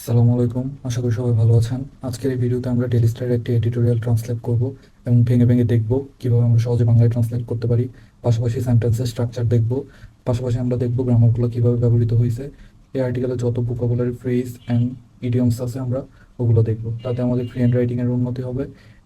আসসালামু আলাইকুম। আশা করি সবাই ভালো আছেন। আজকের এই ভিডিওতে আমরা ডেলি স্টারের একটি এডিটোরিয়াল ট্রান্সলেট করব এবং ভেঙে ভেঙে দেখব কীভাবে আমরা সহজে বাংলায় ট্রান্সলেট করতে পারি। পাশাপাশি সেন্টেন্সের স্ট্রাকচার দেখব। পাশাপাশি আমরা দেখব গ্রামারগুলো কীভাবে ব্যবহৃত হয়েছে। এই আর্টিকেলে যত ভোকাবুলারি ফ্রেজ অ্যান্ড ইডিয়মস আছে আমরা ওগুলো দেখব। তাতে আমাদের ফ্রি হ্যান্ড রাইটিংয়ের উন্নতি হবে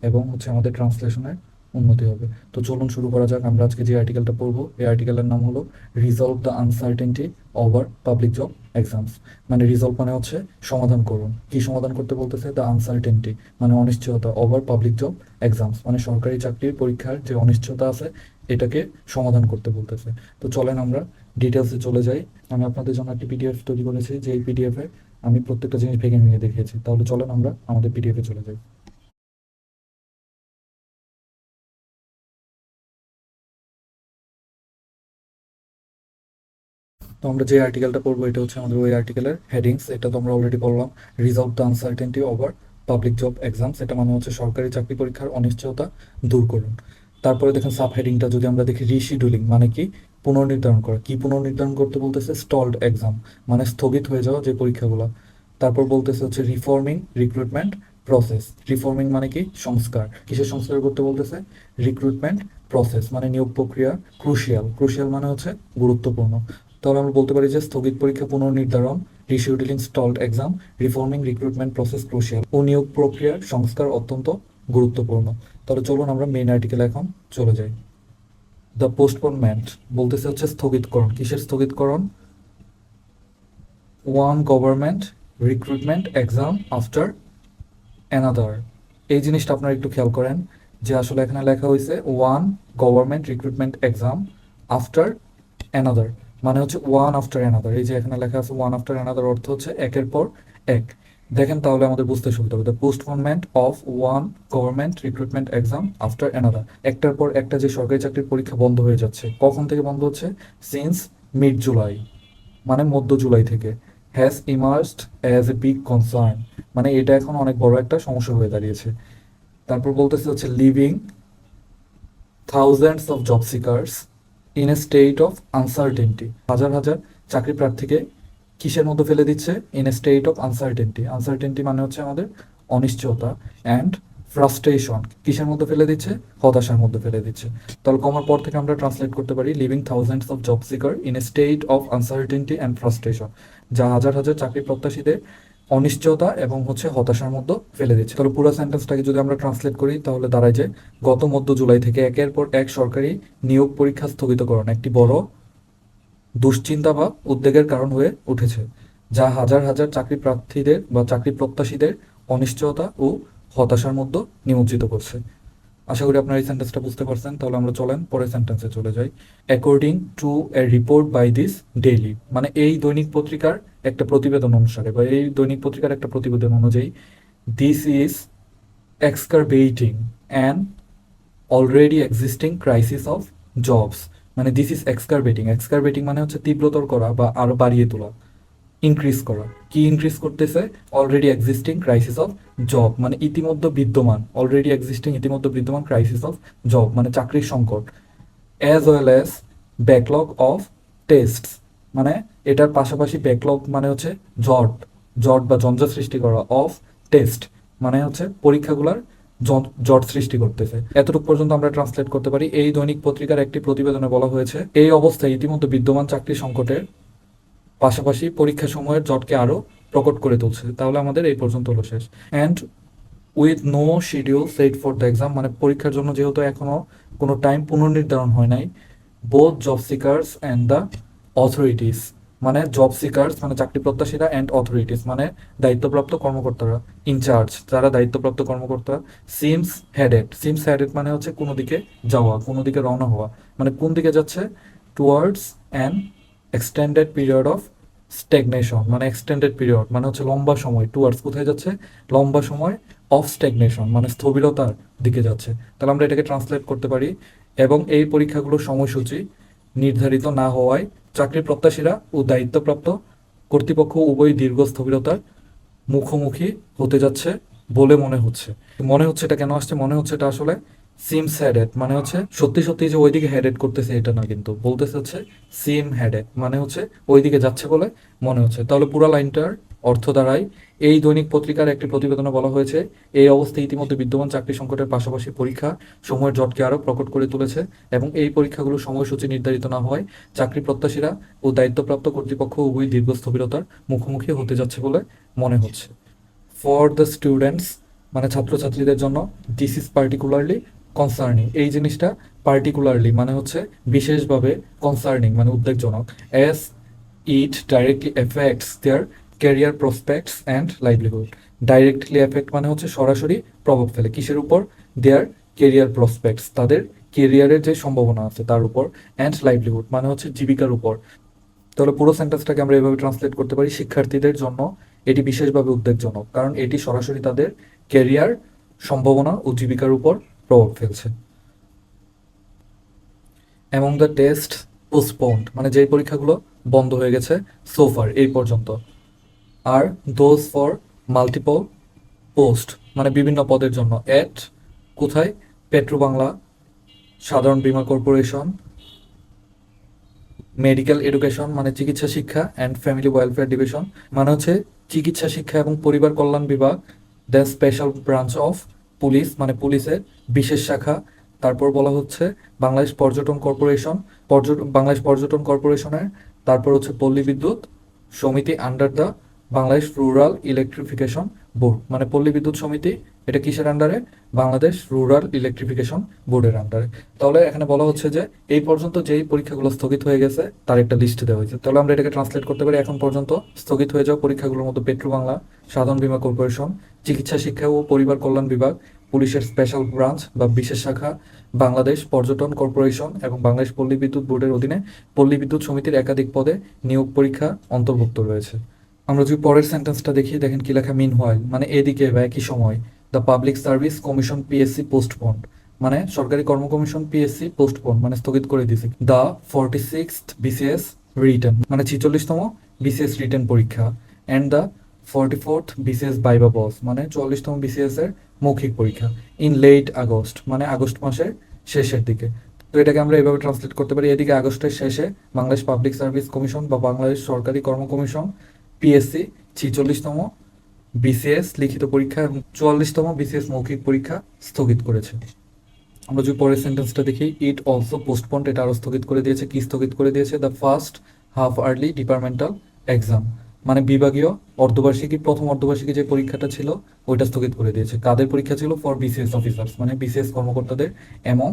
এবং হচ্ছে আমাদের ট্রান্সলেশনের উন্নতি হবে। তো চলুন শুরু করা যাক। আমরা আজকে যে আর্টিকেলটা পড়ব, এই আর্টিকেলের নাম হলো resolve the uncertainty over public job exams মানে রিজলভ মানে হচ্ছে সমাধান করুন। কি সমাধান করতে বলতেছে? দ্য আনসার্টেনটি মানে অনিশ্চয়তা ওভার পাবলিক জব এক্সামস মানে সরকারি চাকরির পরীক্ষার যে অনিশ্চয়তা আছে, এটাকে সমাধান করতে বলতেছে। তো চলেন আমরা ডিটেলসে চলে যাই। আমি আপনাদের জন্য একটি পিডিএফ তৈরি করেছি যে এই পিডিএফে আমি প্রত্যেকটা জিনিস ভেঙে ভেঙে দেখিয়েছি। তাহলে চলেন আমরা আমাদের পিডিএফে চলে যাই। তো আমরা যে আর্টিকেলটা পড়ব, এটা হচ্ছে আমাদের ওই আর্টিকেলের হেডিংস এটা তো আমরা অলরেডি বললাম resolve the uncertainty over public job exams এটা মানে হচ্ছে সরকারি চাকরি পরীক্ষার অনিশ্চয়তা দূর করুন। তারপরে দেখেন সাব হেডিংটা যদি আমরা দেখি রিশিডিউলিং মানে কি? পুনর্নির্ধারণ করা। কি পুনর্নির্ধারণ করতে বলতেছে? স্টলড এক্সাম মানে স্থগিত হয়ে যাওয়া যে পরীক্ষাগুলো। তারপর বলতেছে হচ্ছে রিফর্মিং রিক্রুটমেন্ট প্রসেস রিফর্মিং মানে কি? সংস্কার। কিসের সংস্কার করতে বলতেছে? রিক্রুটমেন্ট প্রসেস মানে নিয়োগ প্রক্রিয়া ক্রুশিয়াল ক্রুশিয়াল মানে হচ্ছে গুরুত্বপূর্ণ। তাহলে আমরা বলতে পারি যে স্থগিত পরীক্ষা পুনর্নির্ধারণ rescheduling stalled exam reforming recruitment process crucial ও নিয়োগ প্রক্রিয়ার সংস্কার অত্যন্ত গুরুত্বপূর্ণ। তাহলে চলুন আমরা মেইন আর্টিকেল এখন চলে যাই। দ্য পোস্টপোনমেন্ট বলতেছে হচ্ছে স্থগিতকরণ। কিসের স্থগিতকরণ? One government recruitment exam after another এই জিনিসটা আপনারা একটু খেয়াল করেন যে আসলে এখানে লেখা হয়েছে one government recruitment exam after another মানে হচ্ছে ওয়ান আফটার অ্যানাদার এই যে এখানে লেখা আছে ওয়ান আফটার অ্যানাদার অর্থ হচ্ছে একের পর এক। দেখেন তাহলে আমাদের বুঝতে সুবিধা হবে। The postponement of one government recruitment exam after another একটার পর একটা যে সরকারি চাকরির পরীক্ষা বন্ধ হয়ে যাচ্ছে, কখন থেকে বন্ধ হচ্ছে? সিন্স মিড জুলাই মানে মধ্য জুলাই থেকে। Has emersed as a big concern মানে এটা এখন অনেক বড় একটা সমস্যা হয়ে দাঁড়িয়েছে। তারপর বলতেছে হচ্ছে leaving thousands of job seekers in a state of uncertainty হাজার হাজার চাকরি প্রার্থীকে কিসের মধ্যে ফেলে দিচ্ছে? In a state of uncertainty uncertainty মানে হচ্ছে আমাদের অনিশ্চয়তা অ্যান্ড ফ্রাস্ট্রেশন কিসের মধ্যে ফেলে দিচ্ছে? হতাশার মধ্যে ফেলে দিচ্ছে। তাহলে কমার পর থেকে আমরা ট্রান্সলেট করতে পারি leaving thousands of job seeker in a state of uncertainty and frustration যা হাজার হাজার চাকরি প্রত্যাশীদের অনিশ্চয়তা এবং হচ্ছে হতাশার মধ্যে ফেলে দিচ্ছে। তাহলে পুরো সেন্টেন্সটাকে যদি আমরা ট্রান্সলেট করি, তাহলে দাঁড়ায় যে গত মধ্য জুলাই থেকে একের পর এক সরকারি নিয়োগ পরীক্ষা স্থগিতকরণ একটি বড় দুশ্চিন্তা বা উদ্বেগের কারণ হয়ে উঠেছে, যা হাজার হাজার চাকরি প্রার্থীদের বা চাকরি প্রত্যাশীদের অনিশ্চয়তা ও হতাশার মধ্যে নিমজ্জিত করছে। আশা করি আপনারা এই সেন্টেন্সটা বুঝতে পারছেন। তাহলে আমরা চলেন, পরের সেন্টেন্সে চলে যাই। According to a report by this daily মানে এই দৈনিক পত্রিকার একটা প্রতিবেদন অনুসারে, বা এই দৈনিক পত্রিকার একটা প্রতিবেদন অনুযায়ী this is exacerbating and already existing crisis of jobs মানে দিস ইজ এক্সকারবেটিং এক্সকারবেটিং মানে হচ্ছে তীব্রতর করা বা আরও বাড়িয়ে তোলা। ইনক্রিজ করা। কি ইনক্রিজ করতেছে? Already existing crisis of job মানে ইতিমধ্যে বিদ্যমান অলরেডি এক্সিস্টিং ইতিমধ্যে বিদ্যমান ক্রাইসিস অফ জব মানে চাকরির সংকট as well as backlog of test মানে এটার পাশাপাশি ব্যাকলগ মানে হচ্ছে জট জট বা জঞ্জা সৃষ্টি করা অফ টেস্ট মানে হচ্ছে পরীক্ষাগুলার জট সৃষ্টি করতেছে। এতটুকু পর্যন্ত আমরা ট্রান্সলেট করতে পারি। এই দৈনিক পত্রিকার একটি প্রতিবেদনে বলা হয়েছে, এই অবস্থায় ইতিমধ্যে বিদ্যমান চাকরি সংকটের পাশাপাশি পরীক্ষা সময়ের জটকে আরও প্রকট করে তুলছে। তাহলে আমাদের এই পর্যন্ত হলো শেষ। And with no schedule set for the exam মানে পরীক্ষার জন্য যেহেতু এখনও কোনো টাইম পুনর্নির্ধারণ হয় নাই both job seekers and the authorities মানে জব সিকার্স মানে চাকরি প্রত্যাশীরা অ্যান্ড অথরিটিস মানে দায়িত্বপ্রাপ্ত কর্মকর্তারা ইনচার্জ যারা দায়িত্বপ্রাপ্ত কর্মকর্তা সিমস হেডেড সিমস হেডেড মানে হচ্ছে কোনো দিকে যাওয়া, কোনো দিকে রওনা হওয়া মানে কোন দিকে যাচ্ছে? Towards an extended period of stagnation মানে এক্সটেন্ডেড পিরিয়ড মানে হচ্ছে লম্বা সময় টুয়ার্ডস কোথায় যাচ্ছে? লম্বা সময় অফ স্ট্যাগনেশন মানে স্থবিরতার দিকে যাচ্ছে। তাহলে আমরা এটাকে ট্রান্সলেট করতে পারি, এবং এই পরীক্ষাগুলোর সময়সূচি নির্ধারিত না হওয়ায় চাকরি প্রত্যাশীরা ও দায়িত্বপ্রাপ্ত কর্তৃপক্ষ উভয় দীর্ঘ স্থবিরতার মুখোমুখি হতে যাচ্ছে বলে মনে হচ্ছে। মনে হচ্ছে এটা কেন আসছে? মনে হচ্ছে এটা আসলে সিমস হেডেড মানে হচ্ছে সত্যি সত্যি যে ওইদিকে হেডেড করতেছে এটা না কিন্তু। বলতেছে হচ্ছে সিম হেডেড মানে হচ্ছে ওইদিকে যাচ্ছে বলে মনে হচ্ছে। তাহলে পুরো লাইনটার অর্থ দাঁড়ায়, এই দৈনিক পত্রিকার একটি প্রতিবেদনে বলা হয়েছে, এই অবস্থা ইতিমধ্যে বিদ্যমান চাকরি সংকটের পাশাপাশি পরীক্ষা সময়ের জটকে আরও প্রকট করে তুলেছে এবং এই পরীক্ষাগুলো সময়সূচি নির্ধারিত না হওয়ায় চাকরি প্রত্যাশীরা ও দায়িত্বপ্রাপ্ত কর্তৃপক্ষ উভয় দীর্ঘস্থবিরতার মুখোমুখি হতে যাচ্ছে বলে মনে হচ্ছে। ফর দ্য স্টুডেন্টস মানে ছাত্রছাত্রীদের জন্য দিস ইজ পার্টিকুলারলি কনসার্নিং এই জিনিসটা পার্টিকুলারলি মানে হচ্ছে বিশেষভাবে কনসার্নিং মানে উদ্বেগজনক। As it directly affects their career prospects and livelihood directly affect মানে হচ্ছে সরাসরি প্রভাব ফেলে। কিসের উপর? দেয়ার কেরিয়ার প্রসপেক্টস তাদের কেরিয়ারের যে সম্ভাবনা আছে তার উপর। অ্যান্ড লাইভলিহুড মানে হচ্ছে জীবিকার উপর। তাহলে পুরো সেন্টেন্সটাকে আমরা এভাবে ট্রান্সলেট করতে পারি, শিক্ষার্থীদের জন্য এটি বিশেষভাবে উদ্বেগজনক। কারণ এটি সরাসরি তাদের ক্যারিয়ার সম্ভাবনা ও জীবিকার উপর প্রভাব ফেলছে। অ্যামং দ্য টেস্ট পোস্টপোন্ড মানে যেই পরীক্ষাগুলো বন্ধ হয়ে গেছে সোফার এই পর্যন্ত আর দোজ ফর মাল্টিপল পোস্ট মানে বিভিন্ন পদের জন্য এট কোথায়? পেট্রো বাংলা সাধারণ বীমা কর্পোরেশন, মেডিকেল এডুকেশন মানে চিকিৎসা শিক্ষা অ্যান্ড ফ্যামিলি ওয়েলফেয়ার ডিভিশন মানে হচ্ছে চিকিৎসা শিক্ষা এবং পরিবার কল্যাণ বিভাগ the special branch of police মানে পুলিশের বিশেষ শাখা। তারপর বলা হচ্ছে বাংলাদেশ পর্যটন কর্পোরেশন। পর্যটন বাংলাদেশ পর্যটন কর্পোরেশনের, তারপর হচ্ছে পল্লী বিদ্যুৎ সমিতি under the Bangladesh rural electrification board মানে পল্লী বিদ্যুৎ সমিতি এটা কিসের আন্ডারে বাংলাদেশ রুরাল ইলেকট্রিফিকেশন বোর্ডের আন্ডারে তাহলে এখানে বলা হচ্ছে যে, এই পর্যন্ত যেই পরীক্ষাগুলো স্থগিত হয়ে গেছে, তার একটা লিস্ট দেওয়া হয়েছে। তাহলে আমরা এটাকে ট্রান্সলেট করতে পারি, এখন পর্যন্ত স্থগিত হয়ে যাওয়া পরীক্ষাগুলোর মধ্যে পেট্রো বাংলা সাধারণ বীমা কর্পোরেশন, চিকিৎসা শিক্ষা ও পরিবার কল্যাণ বিভাগ, পুলিশের স্পেশাল ব্রাঞ্চ বা বিশেষ শাখা, বাংলাদেশ পর্যটন কর্পোরেশন এবং বাংলাদেশ পল্লী বিদ্যুৎ বোর্ডের অধীনে পল্লী বিদ্যুৎ সমিতির একাধিক পদে নিয়োগ পরীক্ষা অন্তর্ভুক্ত রয়েছে। আমরা যদি পরের সেন্টেন্সটা দেখি, দেখেন কি লেখা মিন হয় মানে এদিকে বা একই সময়। The public service commission PSC postponed মানে সরকারি কর্ম কমিশন পিএসসি পোস্টপন্ড মানে স্থগিত করে দিয়েছে। The forty six BCS written মানে ছিচল্লিশতম বিসিএস রিটার্ন পরীক্ষা। And the forty fourth BCS viva voce মানে চল্লিশতম বিসিএস এর মৌখিক পরীক্ষা ইন লেট আগস্ট মানে আগস্ট মাসের শেষের দিকে। তো এটাকে আমরা এভাবে ট্রান্সলেট করতে পারি, এদিকে আগস্টের শেষে বাংলাদেশ পাবলিক সার্ভিস কমিশন বা বাংলাদেশ সরকারি কর্ম কমিশন পিএসসি ছিচল্লিশতম বিসিএস লিখিত পরীক্ষা এবং চুয়াল্লিশতম বিসিএস মৌখিক পরীক্ষা স্থগিত করেছে। আমরা যদি পরের সেন্টেন্সটা দেখি ইট অলসো পোস্টপন্ড এটা আরও স্থগিত করে দিয়েছে। কি স্থগিত করে দিয়েছে? The first half yearly departmental exam মানে বিভাগীয় অর্ধবার্ষিকী, প্রথম অর্ধবার্ষিকী যে পরীক্ষাটা ছিল, ওইটা স্থগিত করে দিয়েছে। কাদের পরীক্ষা ছিল? ফর বিসিএস অফিসার্স মানে বিসিএস কর্মকর্তাদের এবং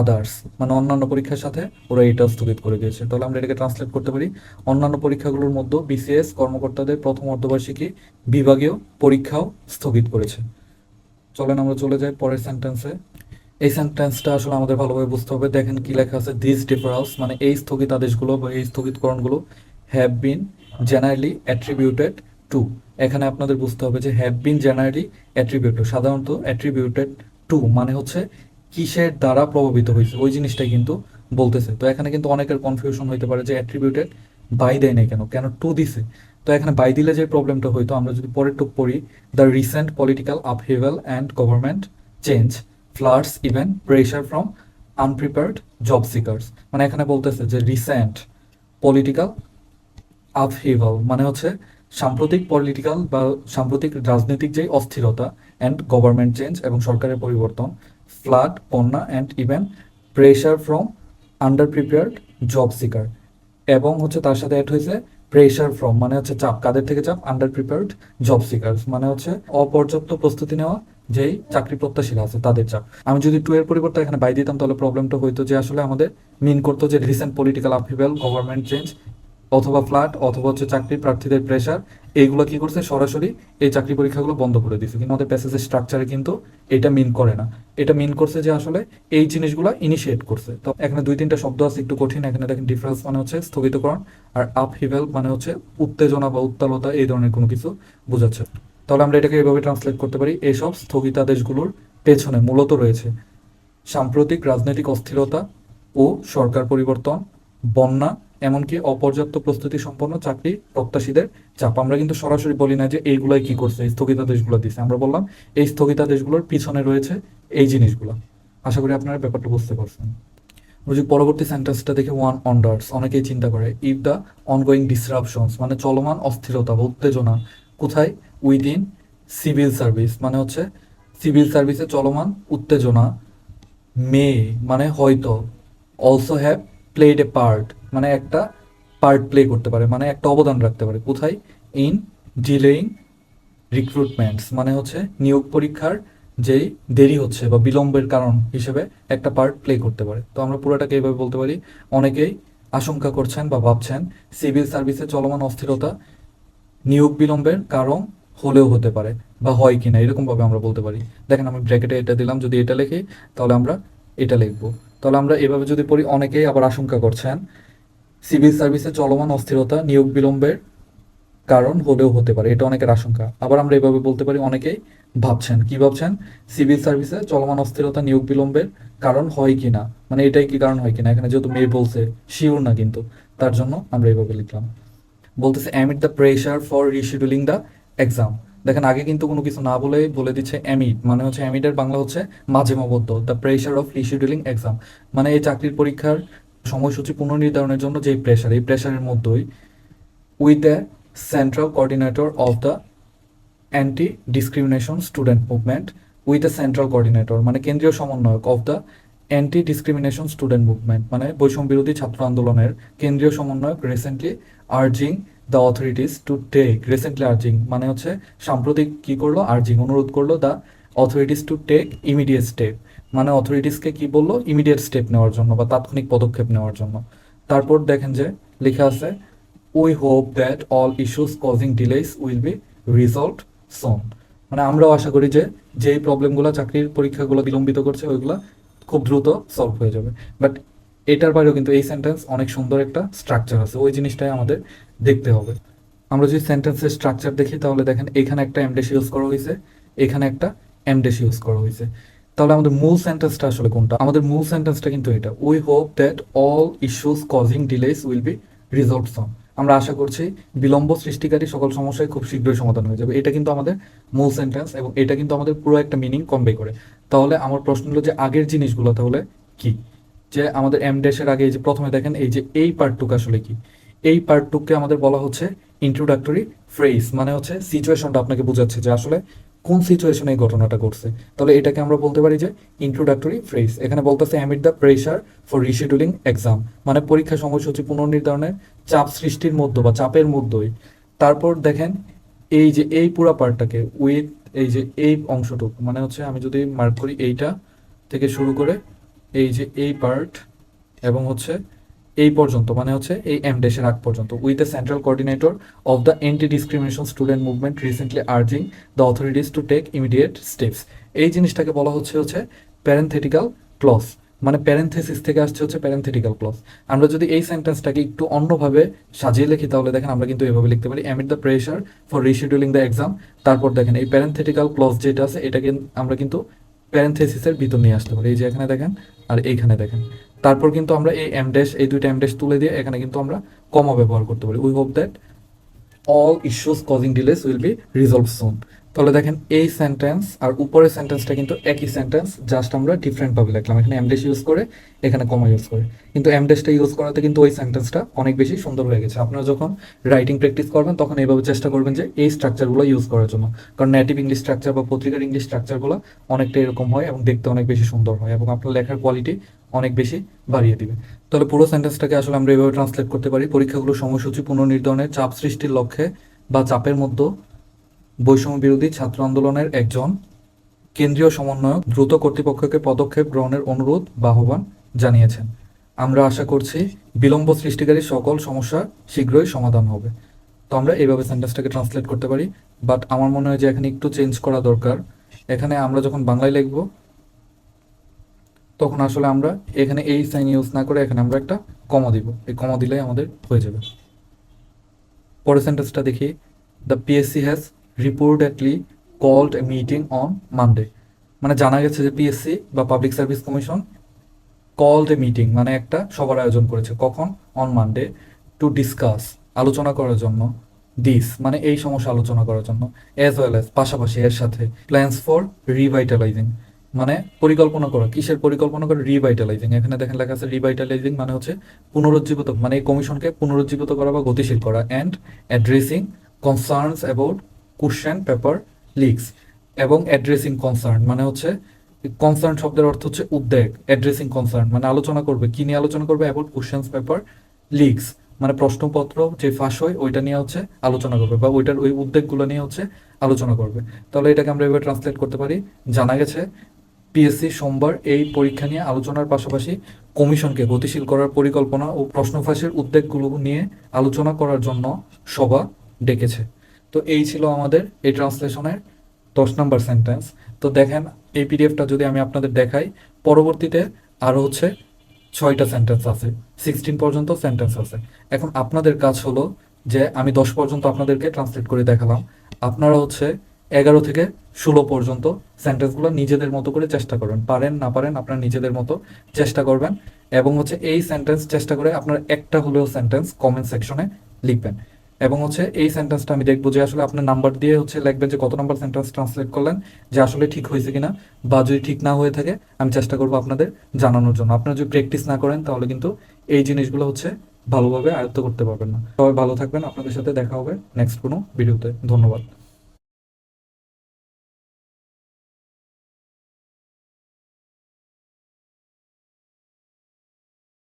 আদার্স মানে অন্যান্য পরীক্ষার সাথে ওরা এটা স্থগিত করে দিয়েছে। তাহলে আমরা এটাকে ট্রান্সলেট করতে পারি। অন্যান্য পরীক্ষাগুলোর মধ্যে বিসিএস কর্মকর্তাদের প্রথম অর্ধবার্ষিকী বিভাগীয় পরীক্ষাও স্থগিত করেছে। চলেন আমরা চলে যাই পরের সেন্টেন্সে এই সেন্টেন্সটা আসলে আমাদের ভালোভাবে বুঝতে হবে। দেখেন কি লেখা আছে দিস ডিফারালস মানে এই স্থগিত আদেশগুলো বা এই স্থগিতকরণগুলো have been generally attributed to এখানে আপনাদের বুঝতে হবে যে হ্যাভ বিন জেনারেলি অ্যাট্রিবিউটেড সাধারণত অ্যাট্রিবিউটেড টু মানে হচ্ছে কিসের দ্বারা প্রভাবিত হয়েছে, ওই জিনিসটাই কিন্তু বলতেছে। তো এখানে কিন্তু অনেকের কনফিউশন হইতে পারে যে অ্যাট্রিবিউটেড বাই দেয় নাই কেন কেন টু দিছে। তো এখানে বাই দিলে যে প্রবলেমটা হইতো, আমরা যদি পরের টুক পড়ি the recent political upheaval and government change floods even pressure from unprepared job seekers মানে এখানে বলতেছে যে রিসেন্ট পলিটিক্যাল আপহিভাল মানে হচ্ছে সাম্প্রতিক পলিটিক্যাল বা সাম্প্রতিক রাজনৈতিক যে অস্থিরতা অ্যান্ড গভর্নমেন্ট চেঞ্জ এবং সরকারের পরিবর্তন ফ্লাড বন্যা and even pressure from under prepared job seeker এবং হচ্ছে তার সাথে অ্যাড হয়েছে প্রেশার ফ্রম মানে হচ্ছে চাপ, কাদের থেকে চাপ? আন্ডার প্রিপেয়ার্ড জব সিকার্স মানে হচ্ছে অপর্যাপ্ত প্রস্তুতি নেওয়া যেই চাকরি প্রত্যাশীরা আছে, তাদের চাপ। আমি যদি টু এর পরিবর্তে এখানে বাই দিতাম, তাহলে প্রবলেমটা হইতো যে আসলে আমাদের মিন করতো যে recent political upheaval government change অথবা ফ্ল্যাট অথবা হচ্ছে চাকরি প্রার্থীদের প্রেশার এইগুলো কি করছে? সরাসরি এই চাকরি পরীক্ষাগুলো বন্ধ করে দিচ্ছে কিন্তু আমাদের প্যাসেজের স্ট্রাকচারে কিন্তু এটা মিন করে না। এটা মিন করছে যে আসলে এই জিনিসগুলো ইনিশিয়েট করছে। তো এখানে দুই তিনটা শব্দ আছে, একটু কঠিন। এখানে দেখেন ডিফারেন্স মানে হচ্ছে স্থগিতকরণ আর আপ হিভেল মানে হচ্ছে উত্তেজনা বা উত্তালতা, এই ধরনের কোনো কিছু বোঝাচ্ছে। তাহলে আমরা এটাকে এইভাবে ট্রান্সলেট করতে পারি। এইসব স্থগিতাদেশগুলোর পেছনে মূলত রয়েছে সাম্প্রতিক রাজনৈতিক অস্থিরতা ও সরকার পরিবর্তন, বন্যা এমনকি অপর্যাপ্ত প্রস্তুতি সম্পন্ন চাকরি প্রত্যাশীদের চাপ। আমরা কিন্তু সরাসরি বলি না যে এইগুলাই কি করছে, এই স্থগিতাদেশগুলো দিচ্ছে আমরা বললাম, এই স্থগিতাদেশগুলোর পিছনে রয়েছে এই জিনিসগুলো। আশা করি আপনারা ব্যাপারটা বুঝতে পারছেন। পরবর্তী সেন্টেন্সটা দেখে ওয়ান অন্ডার্স অনেকেই চিন্তা করে ইফ দ্য অনগোয়িং ডিসরাপশনস মানে চলমান অস্থিরতা বা উত্তেজনা কোথায়? উইদিন সিভিল সার্ভিস মানে হচ্ছে সিভিল সার্ভিসে চলমান উত্তেজনা মে মানে হয়তো also have played a part মানে একটা পার্ট প্লে করতে পারে মানে একটা অবদান রাখতে পারে। কোথায়? ইন ডিলেইং রিক্রুটমেন্টস মানে হচ্ছে নিয়োগ পরীক্ষার যেই দেরি হচ্ছে বা বিলম্বের কারণ হিসেবে একটা পার্ট প্লে করতে পারে। তো আমরা পুরোটাকে এইভাবে বলতে পারি, অনেকেই আশঙ্কা করছেন বা ভাবছেন সিভিল সার্ভিসে চলমান অস্থিরতা নিয়োগ বিলম্বের কারণ হলেও হতে পারে বা হয় কিনা এরকম ভাবে আমরা বলতে পারি। দেখেন আমি ব্র্যাকেটে এটা দিলাম, যদি এটা লিখি, তাহলে আমরা এটা লিখব। তাহলে আমরা এভাবে যদি পড়ি, অনেকেই আবার আশঙ্কা করছেন সিভিল সার্ভিসে চলমান অস্থিরতা, নিয়োগ বিলম্বের কারণ হলেও হতে পারে। এটা অনেকের আশঙ্কা। আবার আমরা এভাবে বলতে পারি, অনেকেই ভাবছেন। কি ভাবছেন? সিভিল সার্ভিসে চলমান অস্থিরতা, নিয়োগ বিলম্বের কারণ হয় কিনা মানে এটাই কি কারণ হয় কিনা এখানে যেহেতু মেয়ে বলছে, শিওর না কিন্তু। তার জন্য আমরা এভাবে লিখলাম। বলতেছে amid the pressure for rescheduling the exam দেখেন, আগে কিন্তু কোনো কিছু না বলে বলে দিচ্ছে অ্যামিট মানে হচ্ছে অ্যামিটের বাংলা হচ্ছে, মাঝে মবদ্ধ the pressure of rescheduling exam মানে এই চাকরির পরীক্ষার সময়সূচি পুনর্নির্ধারণের জন্য যে প্রেশার এই প্রেশারের মধ্যেই with the central coordinator of the anti discrimination student movement with the central coordinator মানে কেন্দ্রীয় সমন্বয়ক of the anti discrimination student movement মানে বৈষম্য বিরোধী ছাত্র আন্দোলনের কেন্দ্রীয় সমন্বয়ক recently urging the authorities to take recently urging মানে হচ্ছে সাম্প্রতিক কি করল? আর্জিং অনুরোধ করল the authorities to take immediate step মানে অথরিটিসকে কি বলল? ইমিডিয়েট স্টেপ নেওয়ার জন্য বা তাৎক্ষণিক পদক্ষেপ নেওয়ার জন্য। তারপর দেখেন যে লেখা আছে we hope that all issues causing delays will be resolved soon মানে আমরাও আশা করি যে যেই প্রবলেমগুলো চাকরির পরীক্ষাগুলো বিলম্বিত করছে, ওইগুলো খুব দ্রুত সলভ হয়ে যাবে। বাট এটার বাইরেও কিন্তু এই সেন্টেন্স অনেক সুন্দর একটা স্ট্রাকচার আছে। ওই জিনিসটাই আমাদের দেখতে হবে। আমরা যদি সেন্টেন্সের স্ট্রাকচার দেখি, তাহলে দেখেন এখানে একটা এমডেস ইউজ করা হয়েছে, এখানে একটা এমডেস ইউজ করা হয়েছে। তাহলে আমাদের মূল সেন্টেন্সটা আসলে কোনটা? আমাদের মূল সেন্টেন্সটা কিন্তু এটা। We hope that all issues causing delays will be resolved soon আমরা আশা করছি বিলম্ব সৃষ্টিকারী সকল সমস্যায় খুব শীঘ্রই সমাধান হয়ে যাবে। এটা কিন্তু আমাদের মূল সেন্টেন্স এবং এটা কিন্তু আমাদের পুরো একটা মিনিং কনভে করে। তাহলে আমার প্রশ্ন হলো যে আগের জিনিসগুলো তাহলে কি? যে আমাদের এম ড্যাশের আগে যে প্রথমে দেখেন, এই যে এই পার্টটুক আসলে কি? এই পার্টটুককে আমাদের বলা হচ্ছে ইন্ট্রোডাক্টরি ফ্রেজ মানে হচ্ছে সিচুয়েশনটা আপনাকে বোঝাচ্ছে যে আসলে সিচুয়েশনে এই ঘটনাটা ঘটছে? তাহলে এটাকে আমরা বলতে পারি যে ইন্ট্রোডাক্টরি ফ্রেজ এখানে বলতেছে amid the pressure for rescheduling exam মানে পরীক্ষা সময়সূচি পুনর্নির্ধারণের চাপ সৃষ্টির মধ্যে বা চাপের মধ্যেই। তারপর দেখেন, এই যে এই পুরো পার্টটাকে উইথ এই যে এই অংশটুকু মানে হচ্ছে আমি যদি মার্ক করি এইটা থেকে শুরু করে এই যে এই পার্ট এবং হচ্ছে এই পর্যন্ত মানে হচ্ছে এই এম ডেশের আগ পর্যন্ত with the central coordinator of the anti discrimination student movement recently urging the authorities to take immediate steps এই জিনিসটাকে বলা হচ্ছে হচ্ছে প্যারেন্থেটিক্যাল ক্লস মানে প্যারেন্থেসিস থেকে আসছে হচ্ছে প্যারেন্থেটিক্যাল ক্লস আমরা যদি এই সেন্টেন্সটাকে একটু অন্যভাবে সাজিয়ে লিখি, তাহলে দেখেন আমরা কিন্তু এভাবে লিখতে পারি amid the pressure for rescheduling the exam তারপর দেখেন এই প্যারেন্থেটিক্যাল ক্লস যেটা আছে, এটাকে আমরা কিন্তু প্যারেন্থেসিসের ভিতর নিয়ে আসতে পারি। এই যে এখানে দেখেন, আর এইখানে দেখেন। তারপর কিন্তু আমরা এই এম ড্যাশ এই দুইটা এম ড্যাশ তুলে দিয়ে এখানে কিন্তু আমরা কমা ব্যবহার করতে পারি। We hope that all issues causing delays will be resolve soon তাহলে দেখেন, এই সেন্টেন্স আর উপরের সেন্টেন্সটা কিন্তু একই সেন্টেন্স জাস্ট আমরা ডিফারেন্টভাবে লিখলাম। এখানে এমডেস ইউজ করে, এখানে কমা ইউজ করে। কিন্তু এমডেসটা ইউজ করাতে কিন্তু ওই সেন্টেন্সটা অনেক বেশি সুন্দর হয়ে গেছে। আপনারা যখন রাইটিং প্র্যাকটিস করবেন, তখন এইভাবে চেষ্টা করবেন যে এই স্ট্রাকচারগুলো ইউজ করার জন্য। কারণ নেটিভ ইংলিশ স্ট্রাকচার বা পত্রিকার ইংলিশ স্ট্রাকচারগুলো অনেকটা এরকম হয় এবং দেখতে অনেক বেশি সুন্দর হয় এবং আপনার লেখার কোয়ালিটি অনেক বেশি বাড়িয়ে দিবে। তাহলে পুরো সেন্টেন্সটাকে আসলে আমরা এইভাবে ট্রান্সলেট করতে পারি। পরীক্ষাগুলো সময়সূচি, পুনর্নির্ধারণের চাপ সৃষ্টির লক্ষ্যে বা চাপের মধ্যে বৈষম্য বিরোধী ছাত্র আন্দোলনের একজন কেন্দ্রীয় সমন্বয়ক দ্রুত কর্তৃপক্ষকে পদক্ষেপ গ্রহণের অনুরোধ বা আহ্বান জানিয়েছেন। আমরা আশা করছি বিলম্ব সৃষ্টিকারী সকল সমস্যা শীঘ্রই সমাধান হবে। তো আমরা এইভাবে সেন্টেন্সটাকে ট্রান্সলেট করতে পারি বাট আমার মনে হয় যে এখানে একটু চেঞ্জ করা দরকার। এখানে আমরা যখন বাংলায় লিখব তখন আসলে আমরা এখানে এই সাইন ইউজ না করে এখানে আমরা একটা কমা দিব। এই কমা দিলে আমাদের হয়ে যাবে। পরের সেন্টেন্সটা দেখি। The PSC has reportedly called a meeting on Monday মানে জানা গেছে যে পিএসসি বা public service commission called a meeting মানে একটা সবার আয়োজন করেছে। কখন? অন মানডে টু ডিসকাস আলোচনা করার জন্য। দিস মানে এই সমস্যা আলোচনা করার জন্য। অ্যাজ ওয়েল অ্যাজ পাশাপাশি এর সাথে প্ল্যান্স ফর রিভাইটালাইজিং মানে পরিকল্পনা করা, কিসের পরিকল্পনা করে? রিভাইটালাইজিং এখানে দেখেন লেখা আছে রিভাইটালাইজিং মানে হচ্ছে পুনরুজ্জীবিত মানে এই কমিশনকে পুনরুজ্জীবিত করা বা গতিশীল করা and addressing concerns about question paper leaks এবং অ্যাড্রেসিং কনসার্ন মানে হচ্ছে কনসার্ন শব্দের অর্থ হচ্ছে উদ্বেগ অ্যাড্রেসিং কনসার্ন মানে আলোচনা করবে, কি নিয়ে আলোচনা করবে? অ্যাবাউট কোশ্চেন্স পেপার লিক্স মানে প্রশ্নপত্র যে ফাঁস হয়, ওইটা নিয়ে হচ্ছে আলোচনা করবে বা ওইটার ওই উদ্বেগগুলো নিয়ে হচ্ছে আলোচনা করবে। তাহলে এটাকে আমরা এভাবে ট্রান্সলেট করতে পারি। জানা গেছে পিএসসি সোমবার এই পরীক্ষা নিয়ে আলোচনার পাশাপাশি কমিশনকে গতিশীল করার পরিকল্পনা ও প্রশ্ন ফাঁসের উদ্বেগগুলো নিয়ে আলোচনা করার জন্য সভা ডেকেছে। তো এই ছিল আমাদের এই ট্রান্সলেশনের দশ নম্বর সেন্টেন্স তো দেখেন, এই পিডিএফটা যদি আমি আপনাদের দেখাই, পরবর্তীতে আরও হচ্ছে ছয়টা সেন্টেন্স আছে সিক্সটিন পর্যন্ত সেন্টেন্স আছে। এখন আপনাদের কাজ হলো যে আমি দশ পর্যন্ত আপনাদেরকে ট্রান্সলেট করে দেখালাম। আপনারা হচ্ছে এগারো থেকে ষোলো পর্যন্ত সেন্টেন্সগুলো নিজেদের মতো করে চেষ্টা করবেন। পারেন, না পারেন, আপনারা নিজেদের মতো চেষ্টা করবেন। এবং হচ্ছে এই সেন্টেন্স চেষ্টা করে আপনার একটা হলেও সেন্টেন্স কমেন্ট সেকশনে লিখবেন। এবং হচ্ছে এই সেন্টেন্সটা আমি দেখব যে আসলে আপনার নাম্বার দিয়ে হচ্ছে লিখবেন যে কত নাম্বার সেন্টেন্স ট্রান্সলেট করলেন, যে আসলে ঠিক হয়েছে কিনা বা যদি ঠিক না হয়ে থাকে, আমি চেষ্টা করব আপনাদের জানানোর জন্য। আপনারা যদি প্র্যাকটিস না করেন, তাহলে কিন্তু এই জিনিসগুলো হচ্ছে ভালোভাবে আয়ত্ত করতে পারবেন না। সবাই ভালো থাকবেন। আপনাদের সাথে দেখা হবে নেক্সট কোনো ভিডিওতে ধন্যবাদ।